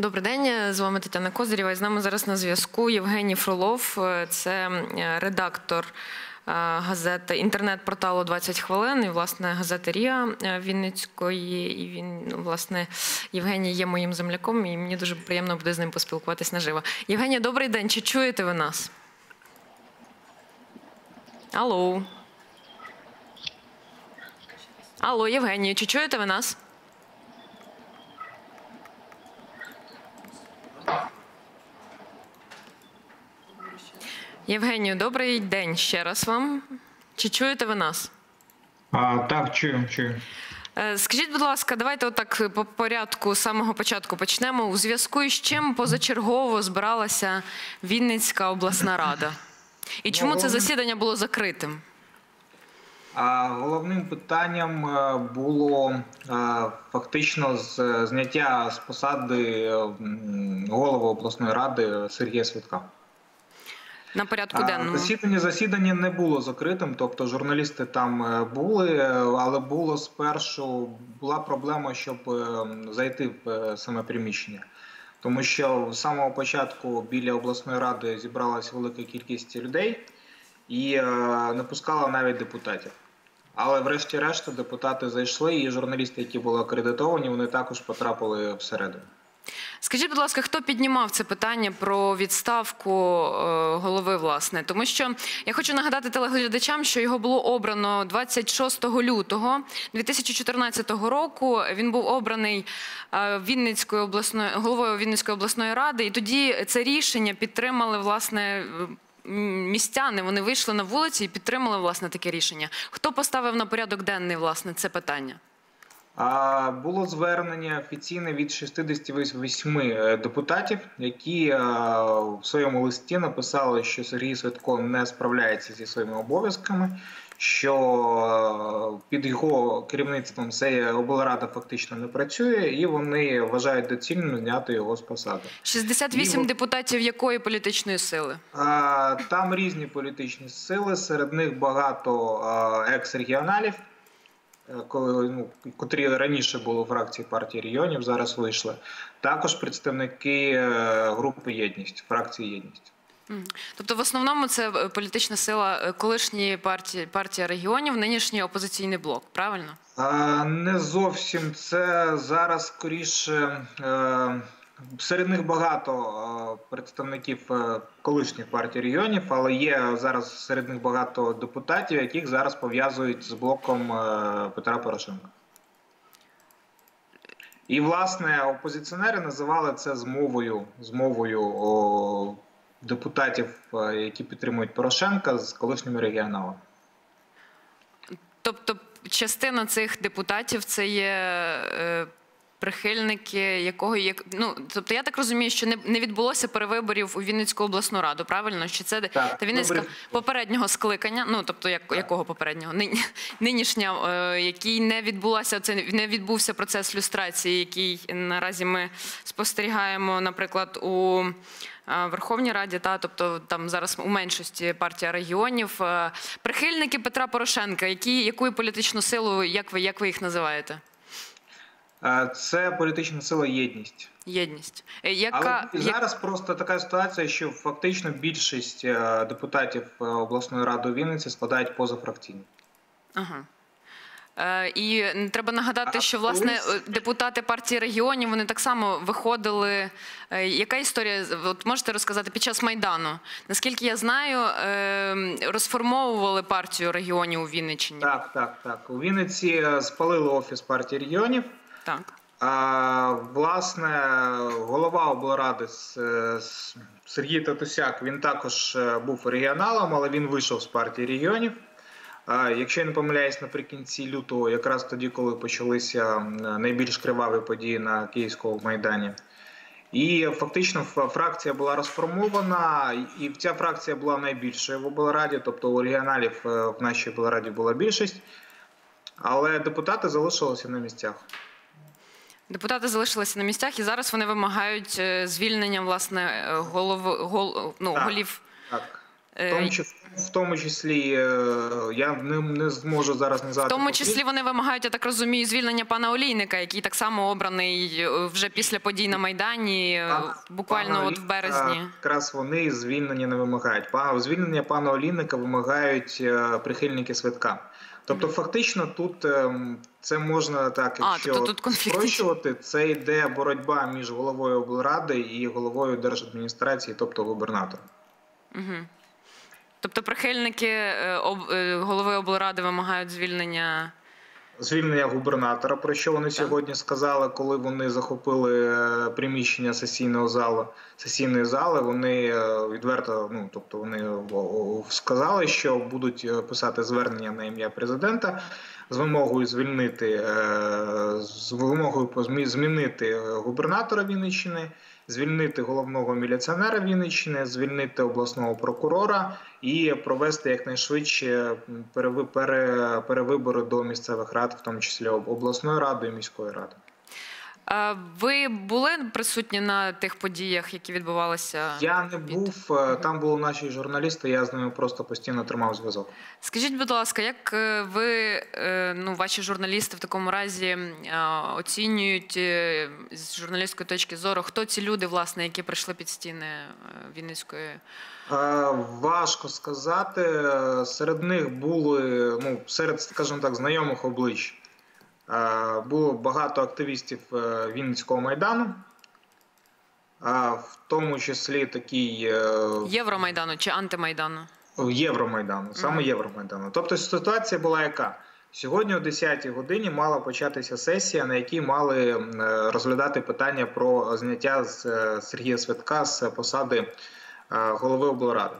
Добрий день, з вами Тетяна Козирєва. І з нами зараз на зв'язку Євгеній Фролов. Е, Це е, редактор е, газети інтернет-порталу «20 хвилин і власне газети Ріа е, Вінницької. І він ну, власне Євгеній є моїм земляком, і мені дуже приємно буде з ним поспілкуватись наживо. Євгенія, добрий день. Чи чуєте ви нас? Алло. Алло, Євгенія, чи чуєте ви нас? Євгенію, добрий день ще раз вам. Чи чуєте ви нас? А, так, чую, чую. Е, Скажіть, будь ласка, давайте отак по порядку з самого початку почнемо. У зв'язку із чим позачергово збиралася Вінницька обласна рада? І чому це засідання було закритим? Головним питанням е, було е, фактично з- зняття з посади е, голови обласної ради Сергія Святка. На порядку денному? Засідання засідання не було закритим, тобто журналісти там е, були, е, але було спершу була проблема, щоб е, зайти в саме приміщення. Тому що з самого початку біля обласної ради зібралася велика кількість людей і е, не пускала навіть депутатів. Але врешті-решт депутати зайшли, і журналісти, які були акредитовані, вони також потрапили всередину. Скажіть, будь ласка, хто піднімав це питання про відставку е, голови, власне? Тому що я хочу нагадати телеглядачам, що його було обрано 26 лютого 2014 року. Він був обраний е, Вінницькою обласною головою Вінницької обласної ради, і тоді це рішення підтримали власне. Містяни вони вийшли на вулиці і підтримали власне таке рішення. Хто поставив на порядок денний власне це питання? Було звернення офіційне від 68 е, депутатів, які е, в своєму листі написали, що Сергій Святко не справляється зі своїми обов'язками, що е, під його керівництвом ця облрада фактично не працює, і вони вважають доцільним зняти його з посади. 68 Його- депутатів якої політичної сили? Там різні політичні сили, серед них багато екс-регіоналів, коли, ну, котрі раніше були у фракції партії регіонів, зараз вийшли. Також представники е, групи Єдність, фракції Єдність. Тобто, в основному це е, політична сила е, колишньої партії партія регіонів, нинішній опозиційний блок. Правильно? А, Не зовсім це зараз скоріше. е, Серед них багато е, представників е, колишніх партій регіонів, але є зараз серед них багато депутатів, яких зараз пов'язують з блоком е, Петра Порошенка. І, власне, опозиціонери називали це змовою, змовою о, депутатів, які підтримують Порошенка з колишніми регіоналами. Тобто, частина цих депутатів це є прихильники якого як ну тобто, я так розумію, що не, не відбулося перевиборів у Вінницьку обласну раду. Правильно, що це Так, та Вінницька добре. попереднього скликання. Ну тобто, як якого попереднього Нині, нинішня, е, який не відбулася це не відбувся процес люстрації, який наразі ми спостерігаємо, наприклад, у е, Верховній Раді, та тобто там зараз у меншості партія регіонів. Е, Прихильники Петра Порошенка, які яку політичну силу, як ви як ви їх називаєте? Це політична сила єдність. Єдність. Е, Яка Але зараз просто така ситуація, що фактично більшість е, депутатів е, обласної ради у Вінниці складають позафракційні. Ага. І треба нагадати, що власне депутати партії регіонів вони так само виходили. Яка історія от можете розказати під час майдану? Наскільки я знаю, е, розформовували партію регіонів у Вінниччині. Так, так, так. У Вінниці спалили офіс партії регіонів. Так. А, власне, голова облради Сергій Татусяк він також е, був регіоналом, але він вийшов з партії регіонів. Якщо я не помиляюсь, наприкінці лютого, якраз тоді, коли почалися найбільш криваві події на Київському майдані. І фактично фракція була розформована, і ця фракція була найбільшою в облраді, тобто у регіоналів е, в нашій облраді була більшість, але депутати залишилися на місцях. Депутати залишилися на місцях, і зараз вони вимагають е, звільнення власне е, голов, гол, ну, Так. голів Так. В Е, тому, чис- в тому числі я не, не зможу зараз В назвати. тому числі вони вимагають, я так розумію, звільнення пана Олійника, який так само обраний вже після подій на Майдані, Пана- буквально пана от в березні. Якраз вони звільнення не вимагають. Звільнення пана Олійника вимагають прихильники свитка. Тобто, фактично, тут ем, це можна так, А, якщо тобто тут спрощувати, це йде боротьба між головою облради і головою держадміністрації, тобто губернатором. Угу. Тобто прихильники е, е, голови облради вимагають звільнення. Звільнення губернатора, про що вони сьогодні сказали, коли вони захопили е, приміщення сесійного залу, сесійної зали. Вони е, відверто, ну тобто, вони о, сказали, що будуть е, писати звернення на ім'я президента з вимогою звільнити е, з вимогою змінити е, губернатора Вінниччини, звільнити головного міліціонера Вінниччини, звільнити обласного прокурора і провести якнайшвидше переви- пере- перевибори до місцевих рад, в тому числі об- обласної ради і міської ради. Ви були присутні на тих подіях, які відбувалися? Я не був е, там. Були наші журналісти. Я з ними просто постійно тримав зв'язок. Скажіть, будь ласка, як е, ви, е, ну, ваші журналісти в такому разі оцінюють з журналістської точки зору, хто ці люди, власне, які прийшли під стіни Вінницької? Важко сказати. Серед них були ну серед, скажімо так, знайомих облич. Е, Було багато активістів е, Вінницького майдану, а в тому числі такий е, Євромайдану чи антимайдану? Євромайдану, саме Євромайдану. Тобто ситуація була яка? Сьогодні о 10-й годині мала початися сесія, на якій мали е, розглядати питання про зняття з е, Сергія Святка з посади е, голови облради.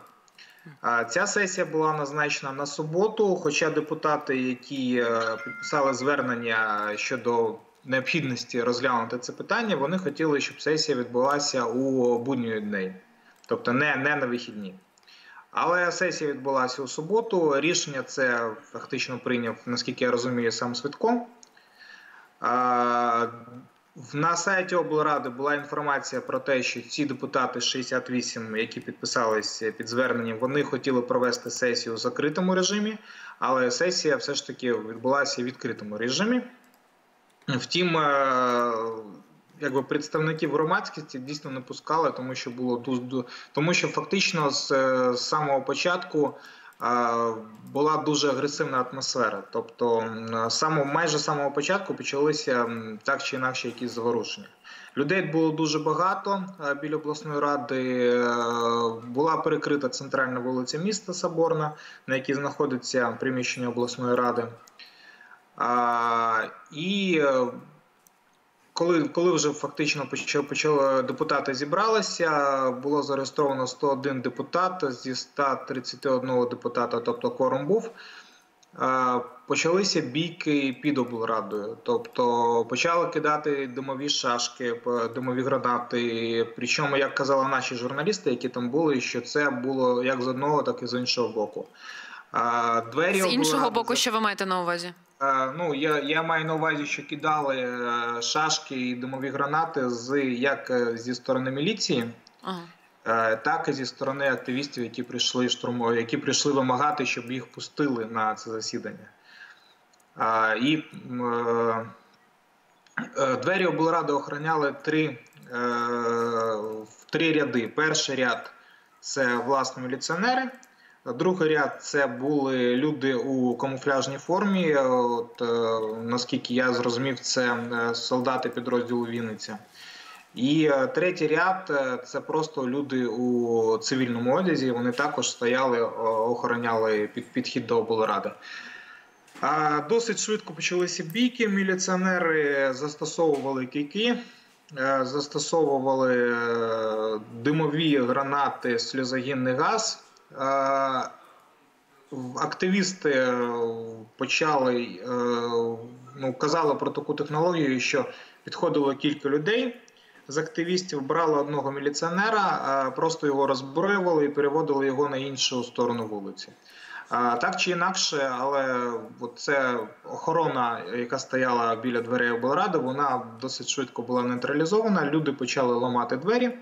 Ця сесія була назначена на суботу, хоча депутати, які е, підписали звернення щодо необхідності розглянути це питання, вони хотіли, щоб сесія відбулася у будні дні, тобто не, не на вихідні. Але сесія відбулася у суботу. Рішення це фактично прийняв, наскільки я розумію, сам Свитко. На сайті облради була інформація про те, що ці депутати 68, які підписалися під зверненням, вони хотіли провести сесію у закритому режимі, але сесія все ж таки відбулася в відкритому режимі. Втім, е, якби представників громадськості дійсно не пускали, тому що було тому, що фактично з, е, самого початку була дуже агресивна атмосфера. Тобто, само, майже з самого початку почалися так чи інакше якісь заворушення. Людей було дуже багато біля обласної ради. Була перекрита центральна вулиця міста Соборна, на якій знаходиться приміщення обласної ради. І е, коли, коли вже фактично почали, почали депутати зібралися, було зареєстровано 101 депутат зі 131 депутата, тобто кворум був. Е, Почалися бійки під облрадою, тобто почали кидати димові шашки, димові гранати. Причому, як казали наші журналісти, які там були, що це було як з одного, так і з іншого боку. Е, Двері З іншого облради боку, що ви маєте на увазі? Е, Ну, я, я маю на увазі, що кидали е, шашки і димові гранати з як е, зі сторони міліції, Ага. так і зі сторони активістів, які прийшли штурмо, які прийшли вимагати, щоб їх пустили на це засідання. І двері облради охороняли три, в три ряди. Перший ряд це власне міліціонери. Другий ряд це були люди у камуфляжній формі. От, е, наскільки я зрозумів, це е, солдати підрозділу Вінниця. І е, третій ряд це просто люди у цивільному одязі. Вони також стояли, охороняли під, підхід до облради. Досить швидко почалися бійки. Міліціонери застосовували кійки, застосовували димові гранати, сльозогінний газ. Е, Активісти почали е, ну, казали про таку технологію, що підходило кілька людей з активістів, брали одного міліціонера, е, просто його розброювали і переводили його на іншу сторону вулиці. Так чи інакше, але це охорона, яка стояла біля дверей облради, вона досить швидко була нейтралізована. Люди почали ламати двері.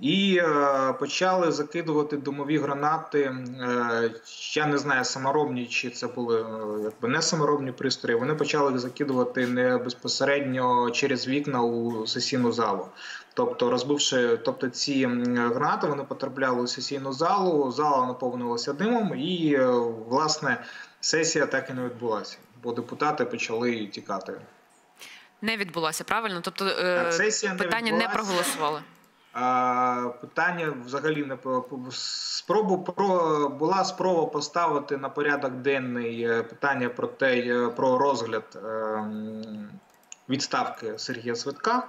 І е, почали закидувати димові гранати. Е, я не знаю, саморобні чи це були е, якби не саморобні пристрої. Вони почали закидувати не безпосередньо через вікна у сесійну залу. Тобто, розбивши, тобто ці гранати вони потрапляли у сесійну залу, зала наповнилася димом, і е, власне сесія так і не відбулася, бо депутати почали тікати. Не відбулася, правильно? Тобто е, Так, сесія не питання не відбулася. проголосували. Питання взагалі не спробу про була спроба поставити на порядок денний е, питання про те, е, про розгляд ем, відставки Сергія Свитка.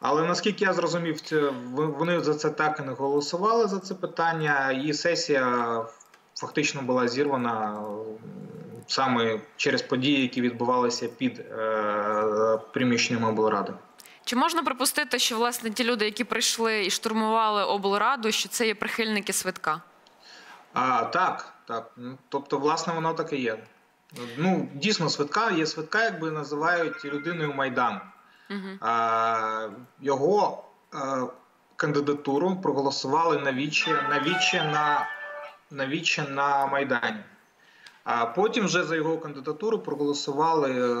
Але наскільки я зрозумів, вони за це так і не голосували за це питання, і сесія фактично була зірвана саме через події, які відбувалися під е, приміщенням облради. Чи можна припустити, що власне ті люди, які прийшли і штурмували облраду, що це є прихильники свитка? А, так, так. Ну, Тобто, власне, воно так і є. Ну, дійсно, свитка є свитка, якби називають людиною Майдану. Угу. А, його а, кандидатуру проголосували навіче, навіче на, навіче на Майдані. А потім вже за його кандидатуру проголосували е,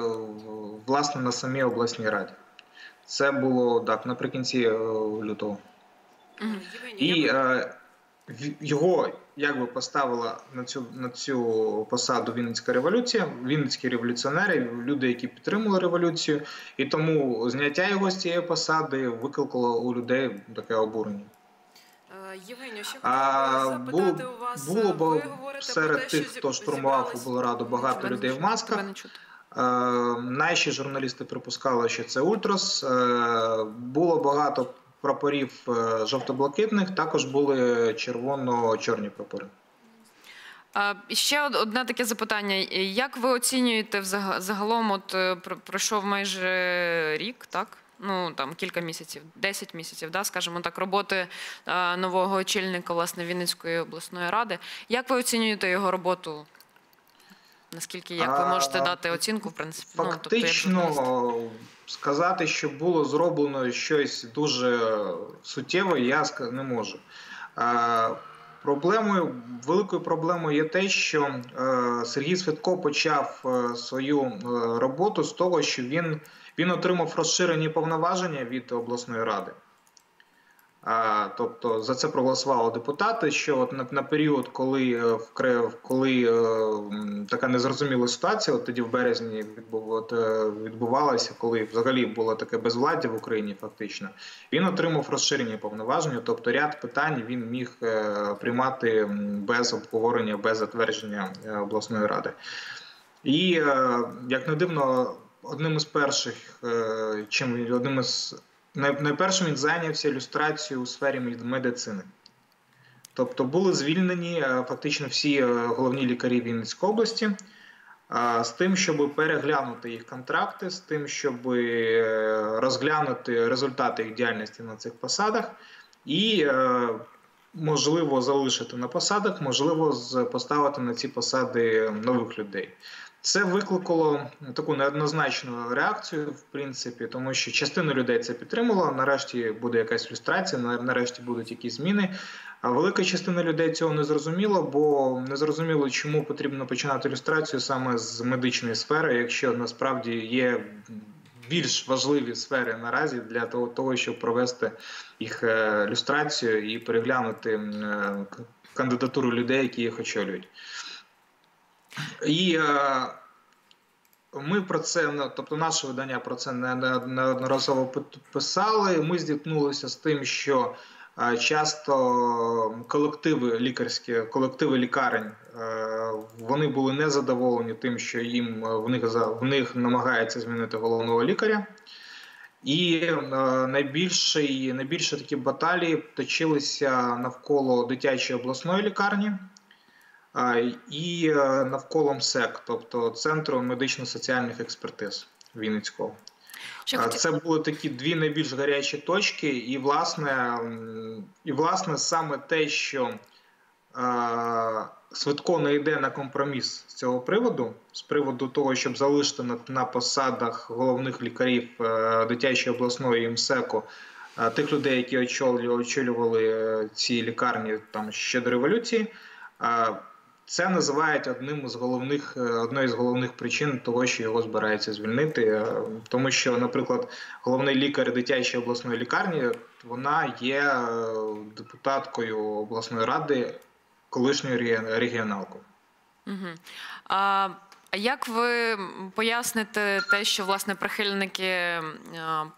власне на самій обласній раді. Це було так наприкінці е, лютого. І е, його якби поставила на цю на цю посаду Вінницька революція, Вінницькі революціонери, люди, які підтримували революцію, і тому зняття його з цієї посади викликало у людей таке обурення. Е, Євгенію, ще хотіла було, запитати у вас. було ви говорите серед про те, тих, що хто штурмував облраду, багато Тебе не людей в чути, масках. Е, Наші журналісти припускали, що це Ультрас. Е, Було багато прапорів е, жовто-блакитних, також були червоно-чорні прапори. Ще одне таке запитання. Як ви оцінюєте загалом? От про- пройшов майже рік, так? Ну там кілька місяців, 10 місяців, да, скажімо так, роботи нового очільника власне Вінницької обласної ради. Як ви оцінюєте його роботу? Наскільки як ви А, можете дати оцінку, в принципі? Ну, тобто, Фактично сказати, що було зроблено щось дуже суттєве, я не можу. Проблемою, великою проблемою є те, що е, Сергій Святко почав е, свою е, роботу з того, що він, він отримав розширені повноваження від обласної ради. А, тобто за це проголосували депутати. Що от на, на період, коли коли така незрозуміла ситуація, от тоді в березні е, відбувалася, коли взагалі було таке безвладдя в Україні, фактично, він отримав розширені повноваження, тобто ряд питань він міг е, приймати без обговорення, без затвердження е, обласної ради. І як не дивно, одним із перших, чим одним із найпершим він зайнявся ілюстрацією у сфері медицини. Тобто були звільнені е, фактично всі е, головні лікарі Вінницької області з тим, щоб переглянути їх контракти, з тим, щоб е, розглянути результати їх діяльності на цих посадах і можливо залишити на посадах, можливо, поставити на ці посади нових людей. Це викликало таку неоднозначну реакцію, в принципі, тому що частина людей це підтримала. Нарешті буде якась люстрація, на- нарешті будуть якісь зміни. А велика частина людей цього не зрозуміла, бо не зрозуміло, чому потрібно починати люстрацію саме з медичної сфери, якщо насправді є більш важливі сфери наразі для того, того щоб провести їх е, люстрацію і переглянути е, кандидатуру людей, які їх очолюють. І е, ми про це, ну, тобто наше видання про це не- не- неодноразово писали. Ми зіткнулися з тим, що е, часто колективи лікарські, колективи лікарень, е, вони були незадоволені тим, що їм в них в них намагається змінити головного лікаря. І е, найбільші, найбільше такі баталії точилися навколо дитячої обласної лікарні і е, навколо МСЕК, тобто Центру медично-соціальних експертиз Вінницького. Це були такі дві найбільш гарячі точки, і власне, і, власне саме те, що е, Свитко не йде на компроміс з цього приводу, з приводу того, щоб залишити на, на посадах головних лікарів е, дитячої обласної МСЕКу е, тих людей, які очолювали, очолювали е, ці лікарні там ще до революції. Е, Це називають одним з головних е, одною з головних причин того, що його збираються звільнити, Е, тому що, наприклад, головний лікар дитячої обласної лікарні вона є е, депутаткою обласної ради колишньою реги- регіоналкою. Угу. А як ви поясните те, що власне прихильники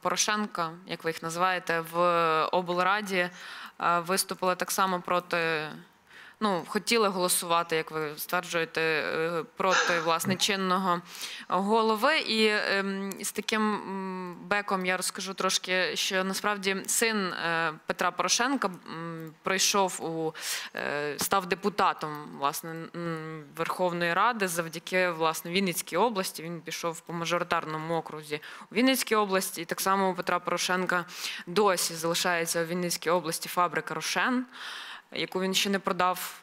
Порошенка, як ви їх називаєте, в облраді виступили так само проти? Ну, хотіли голосувати, як ви стверджуєте, е, проти власне чинного голови. І ем, з таким беком я розкажу трошки, що насправді син е, Петра Порошенка м, прийшов у е, став депутатом власне Верховної Ради завдяки власне Вінницькій області. Він пішов по мажоритарному окрузі у Вінницькій області. І так само у Петра Порошенка досі залишається у Вінницькій області фабрика Рошен яку він ще не продав.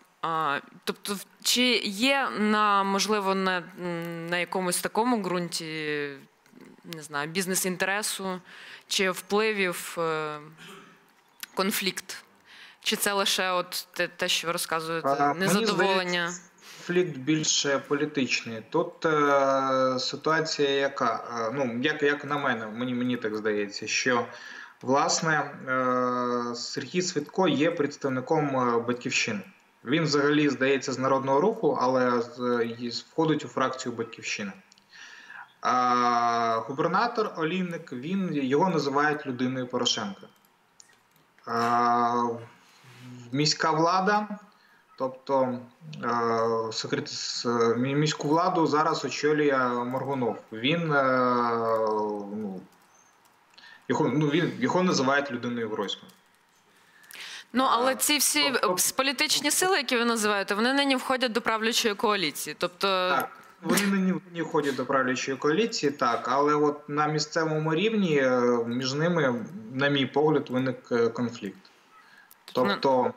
Тобто, чи є на можливо на, на якомусь такому ґрунті не знаю, бізнес-інтересу чи впливів е, конфлікт? Чи це лише от те, те що ви розказуєте, незадоволення? Конфлікт більше політичний. Тут е, ситуація, яка е, ну як, як на мене, мені мені так здається, що власне е, Сергій Свідко є представником е, батьківщини. Він взагалі здається з народного руху, але входить у фракцію батьківщини. Губернатор Олійник він його називають людиною Порошенка. Міська влада, тобто е, міську владу зараз очолює Моргунов. Він, е, ну, його, ну, він, його називають людиною Гройсман. Ну але ці всі тобто- е, політичні сили, які ви називаєте, вони нині входять до правлячої коаліції. Тобто, Так, вони не, не входять до правлячої коаліції, так, але от на місцевому рівні е, між ними, на мій погляд, виник е, конфлікт. Тобто.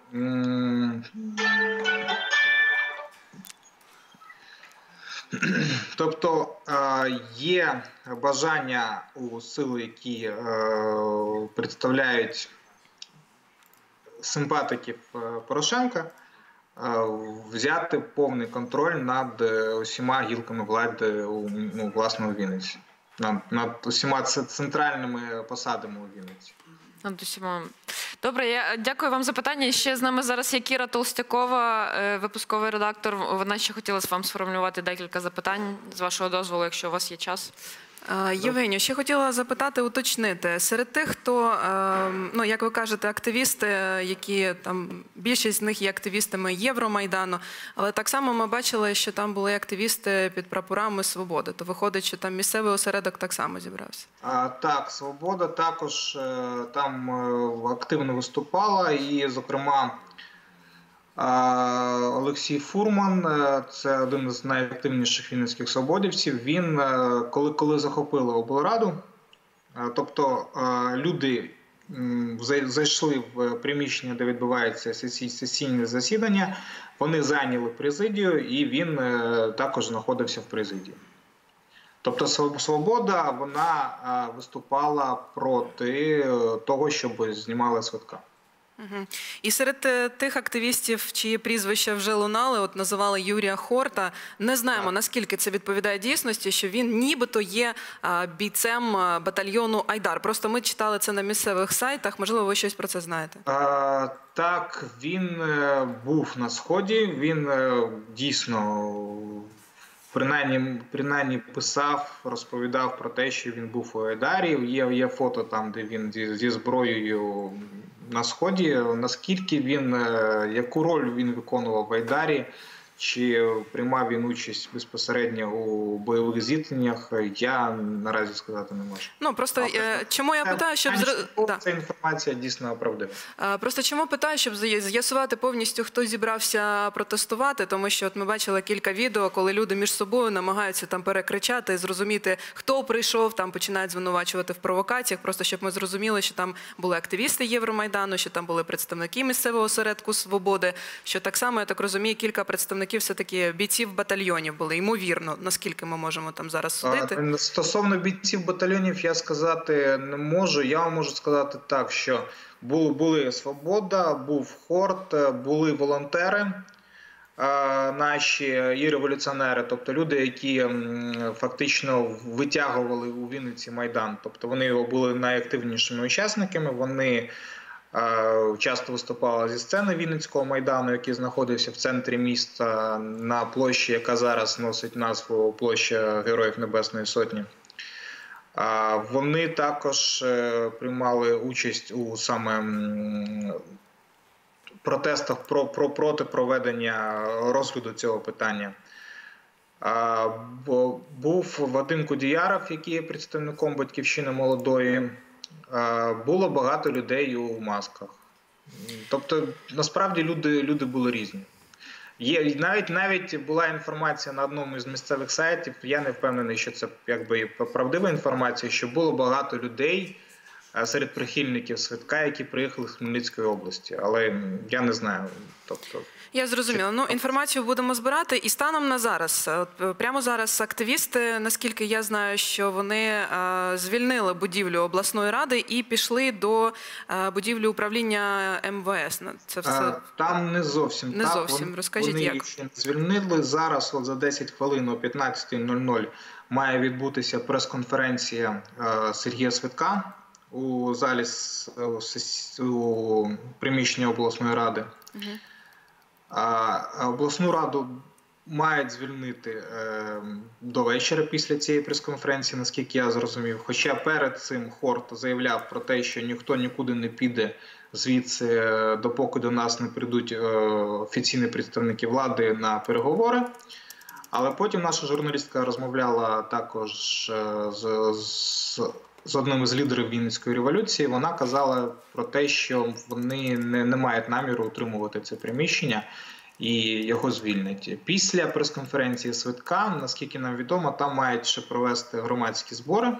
Тобто е, є бажання у сил, які е, представляють симпатиків е, Порошенка, взяти повний контроль над усіма гілками влади у ну, власне Вінниці, над, над усіма центральними посадами у Вінниці. Над усіма. Добре, я дякую вам за питання. Ще з нами зараз є Кіра Толстякова, е, випусковий редактор. Вона ще хотіла з вам сформулювати декілька запитань з вашого дозволу, якщо у вас є час. Євгенію, ще хотіла запитати, уточнити серед тих, хто е, ну як ви кажете, активісти, які там більшість з них є активістами Євромайдану, але так само ми бачили, що там були активісти під прапорами свободи. То виходить, що там місцевий осередок так само зібрався. А, так, Свобода також е, там е, активно виступала, і, зокрема, Олексій Фурман, е, це один з найактивніших вінницьких свободівців. Він, е, коли, коли захопили облраду, е, тобто люди зайшли в приміщення, де відбувається сесійне засідання, вони зайняли президію, і він також знаходився в президії. Тобто Свобода вона виступала проти того, щоб знімали свитка. Угу. І серед е, тих активістів, чиї прізвища вже лунали, от називали Юрія Хорта. Не знаємо наскільки це відповідає дійсності, що він нібито є бійцем батальйону Айдар. Просто ми читали це на місцевих сайтах. Можливо, ви щось про це знаєте. Е, Так, він е, був на сході. Він е, дійсно принаймні, принаймні писав, розповідав про те, що він був у Айдарі. Є, є фото там, де він зі, зі зброєю на сході. Наскільки він, е, яку роль він виконував в Айдарі? Чи приймав він участь безпосередньо у бойових зіткненнях, я наразі сказати не можу. Ну просто А, е, чому я питаю, щоб да. Ця інформація дійсно оправдана. Е, Просто чому питаю, щоб з'я- з'ясувати повністю, хто зібрався протестувати, тому що от ми бачили кілька відео, коли люди між собою намагаються там перекричати, і зрозуміти, хто прийшов, там починають звинувачувати в провокаціях. Просто щоб ми зрозуміли, що там були активісти Євромайдану, що там були представники місцевого осередку свободи. Що так само я так розумію, кілька представників представники все таки бійців батальйонів були. Ймовірно, наскільки ми можемо там зараз судити. Стосовно бійців батальйонів, я сказати не можу. Я вам можу сказати так, що були, були Свобода, був Хорт, е, були волонтери. е, Наші і революціонери, тобто люди, які фактично витягували у Вінниці майдан, тобто вони його були найактивнішими учасниками. Вони часто виступали зі сцени Вінницького майдану, який знаходився в центрі міста на площі, яка зараз носить назву площа Героїв Небесної Сотні. А Вони також е, приймали участь у саме протестах про, про проти проведення розгляду цього питання. Був Вадим Кудіяров, який є представником батьківщини молодої. А, Було багато людей у масках. Тобто, насправді люди, люди були різні. Є навіть навіть була інформація на одному із місцевих сайтів. Я не впевнений, що це якби правдива інформація, що було багато людей е, серед прихильників свитка, які приїхали з Хмельницької області. Але я не знаю. Тобто, Я зрозуміла. Ну інформацію будемо збирати. І станом на зараз, от, е, прямо зараз, активісти, наскільки я знаю, що вони е, звільнили будівлю обласної ради і пішли до е, будівлі управління МВС. Ну, Це все Там не зовсім Не так. зовсім. Вони- Розкажіть, вони як? їх ще звільнили. Зараз, от за 10 хвилин о 15.00 має відбутися прес-конференція е, Сергія Свитка у залі у приміщенні обласної ради. А а обласну раду мають звільнити е, до вечора після цієї прес-конференції, наскільки я зрозумів. Хоча перед цим Хорт заявляв про те, що ніхто нікуди не піде звідси, е, допоки до нас не прийдуть е, офіційні представники влади на переговори. Але потім наша журналістка розмовляла також е, з, з, з одним із лідерів Вінницької революції. Вона казала про те, що вони не, не мають наміру утримувати це приміщення і його звільнять. Після прес-конференції Свитка, наскільки нам відомо, там мають ще провести громадські збори.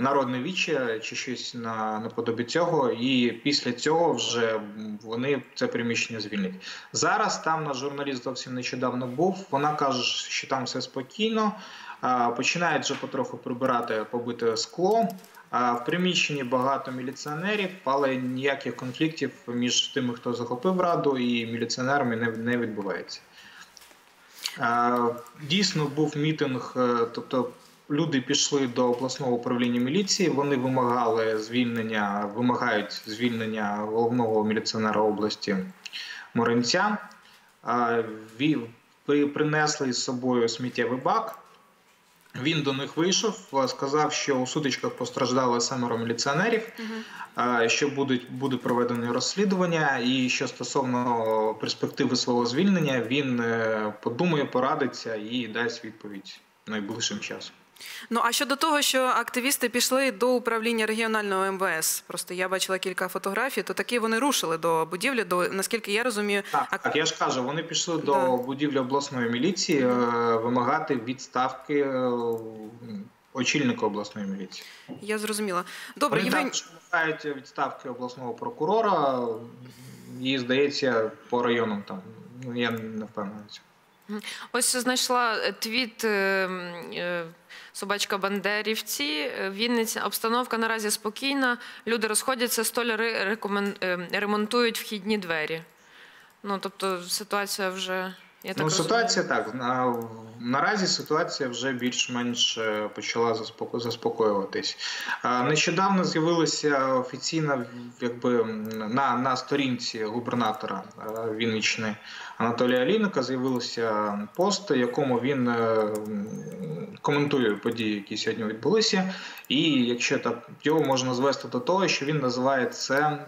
Народне віче чи щось на наподобі цього, і після цього вже вони це приміщення звільнять. Зараз там наш журналіст зовсім нещодавно був. Вона каже, що там все спокійно. Починають вже потроху прибирати побите скло. В приміщенні багато міліціонерів, але ніяких конфліктів між тими, хто захопив раду, і міліціонерами не, відбувається. Дійсно був мітинг, е, тобто люди пішли до обласного управління міліції. Вони вимагали звільнення, вимагають звільнення головного міліціонера області при- Принесли з собою сміттєвий бак. Він до них вийшов, сказав, що у сутичках постраждали семеро міліціонерів, угу. що будуть буде проведено розслідування, і що стосовно перспективи свого звільнення, він е, подумає, порадиться і дасть відповідь найближчим часом. Ну а щодо того, що активісти пішли до управління регіонального МВС, просто я бачила кілька фотографій, то таки вони рушили до будівлі. До наскільки я розумію, Так, ак- так я ж кажу, вони пішли Да. до будівлі обласної міліції е, вимагати відставки е, очільника обласної міліції. я зрозуміла. Добре, Вони також вимагають відставки обласного прокурора і, здається, по районам там. Ну, я не впевнений. Ось знайшла е, твіт е, е, собачка Бандерівці. Вінниця обстановка наразі спокійна. Люди розходяться, столяри ремонтують вхідні двері. Ну тобто ситуація вже я так ну, розумію. ситуація так. На, наразі ситуація вже більш-менш е, почала заспоко- заспокоюватись. Нещодавно з'явилася офіційна якби, на, на сторінці губернатора е, Вінниччини Анатолія Аліника з'явився пост, в якому він е, коментує події, які сьогодні відбулися. І якщо так його можна звести до того, що він називає це.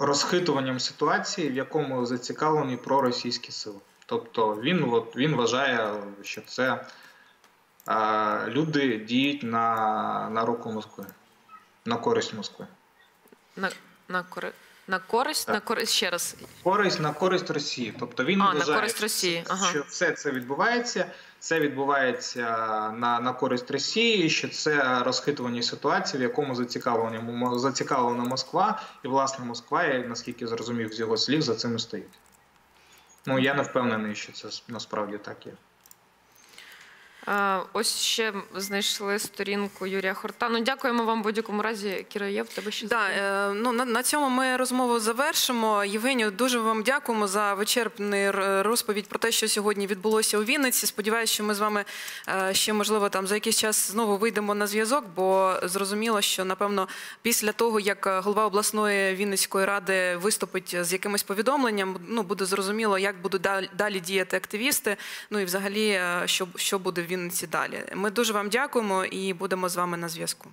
Розхитуванням ситуації, в якому зацікавлені проросійські сили. Тобто він, от, він вважає, що це е, люди діють на, на руку Москви, на користь Москви. на, на, кори... на користь, Так. на користь ще раз. Користь на користь Росії. Тобто він А, на користь Росії, ага. що все це відбувається. Це відбувається на, на користь Росії, що це розхитування ситуації, в якому зацікавлена, зацікавлена Москва, і власне Москва, я наскільки зрозумів з його слів, за цим і стоїть. Ну я не впевнений, що це насправді так є. Ось ще знайшли сторінку Юрія Хорта. Ну, дякуємо вам в будь-якому разі. Кіра, є в тебе ще Да, е, ну, на, на цьому ми розмову завершимо. Євгенію, дуже вам дякуємо за вичерпний розповідь про те, що сьогодні відбулося у Вінниці. Сподіваюся, що ми з вами е, ще, можливо, там за якийсь час знову вийдемо на зв'язок, бо зрозуміло, що, напевно, після того, як е, голова обласної Вінницької ради виступить з якимось повідомленням, ну, буде зрозуміло, як будуть далі, далі діяти активісти, ну і взагалі, е, що, що буде в Вінниці далі. Ми дуже вам дякуємо і будемо з вами на зв'язку.